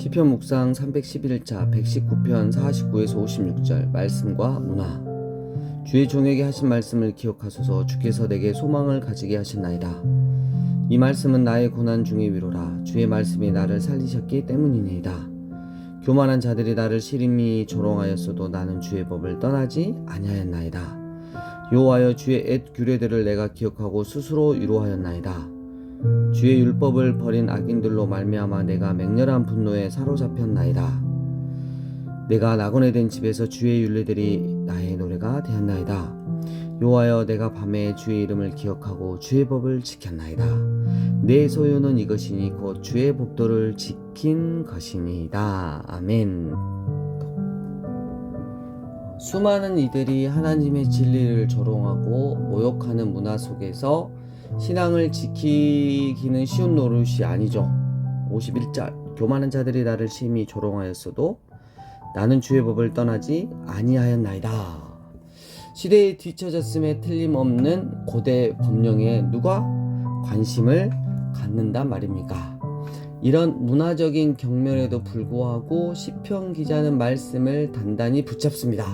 시편 묵상 311자 119편 49에서 56절 말씀과 문화 주의 종에게 하신 말씀을 기억하소서 주께서 내게 소망을 가지게 하셨나이다. 이 말씀은 나의 고난 중의 위로라 주의 말씀이 나를 살리셨기 때문이니이다. 교만한 자들이 나를 시림이 조롱하였어도 나는 주의 법을 떠나지 아니하였나이다. 여호와여 주의 엣 규례들을 내가 기억하고 스스로 위로하였나이다. 주의 율법을 버린 악인들로 말미암아 내가 맹렬한 분노에 사로잡혔나이다. 내가 낙원에 된 집에서 주의 율례들이 나의 노래가 되었나이다. 여호와여 내가 밤에 주의 이름을 기억하고 주의 법을 지켰나이다. 내 소유는 이것이니 곧 주의 법도를 지킨 것이니이다. 아멘. 수많은 이들이 하나님의 진리를 조롱하고 모욕하는 문화 속에서 신앙을 지키기는 쉬운 노릇이 아니죠. 51절 교만한 자들이 나를 심히 조롱하였어도 나는 주의 법을 떠나지 아니하였나이다. 시대에 뒤처졌음에 틀림없는 고대 법령에 누가 관심을 갖는단 말입니까? 이런 문화적인 경멸에도 불구하고 시편 기자는 말씀을 단단히 붙잡습니다.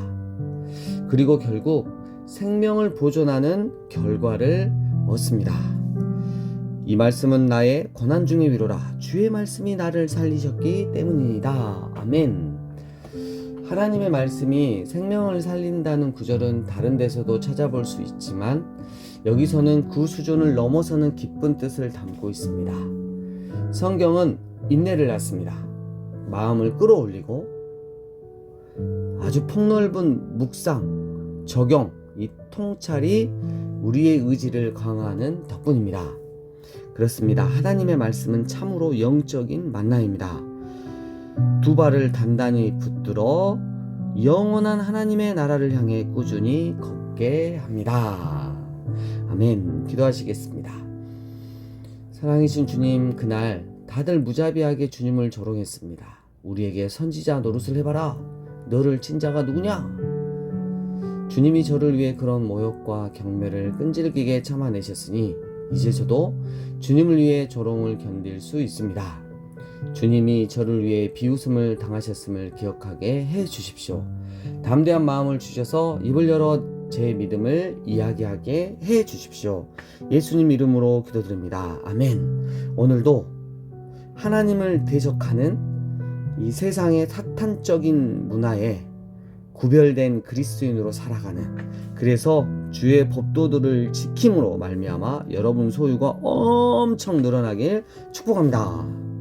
그리고 결국 생명을 보존하는 결과를 얻습니다. 이 말씀은 나의 고난 중의 위로라. 주의 말씀이 나를 살리셨기 때문이다. 아멘. 하나님의 말씀이 생명을 살린다는 구절은 다른 데서도 찾아볼 수 있지만 여기서는 그 수준을 넘어서는 기쁜 뜻을 담고 있습니다. 성경은 인내를 낳습니다. 마음을 끌어올리고 아주 폭넓은 묵상, 적용, 이 통찰이 우리의 의지를 강화하는 덕분입니다. 그렇습니다. 하나님의 말씀은 참으로 영적인 만나입니다. 두 발을 단단히 붙들어 영원한 하나님의 나라를 향해 꾸준히 걷게 합니다. 아멘. 기도하시겠습니다. 사랑이신 주님, 그날 다들 무자비하게 주님을 조롱했습니다. 우리에게 선지자 노릇을 해봐라. 너를 친 자가 누구냐? 주님이 저를 위해 그런 모욕과 경멸을 끈질기게 참아내셨으니 이제 저도 주님을 위해 조롱을 견딜 수 있습니다. 주님이 저를 위해 비웃음을 당하셨음을 기억하게 해 주십시오. 담대한 마음을 주셔서 입을 열어 제 믿음을 이야기하게 해 주십시오. 예수님 이름으로 기도드립니다. 아멘. 오늘도 하나님을 대적하는 이 세상의 사탄적인 문화에 구별된 그리스도인으로 살아가는 그래서 주의 법도들을 지킴으로 말미암아 여러분 소유가 엄청 늘어나길 축복합니다.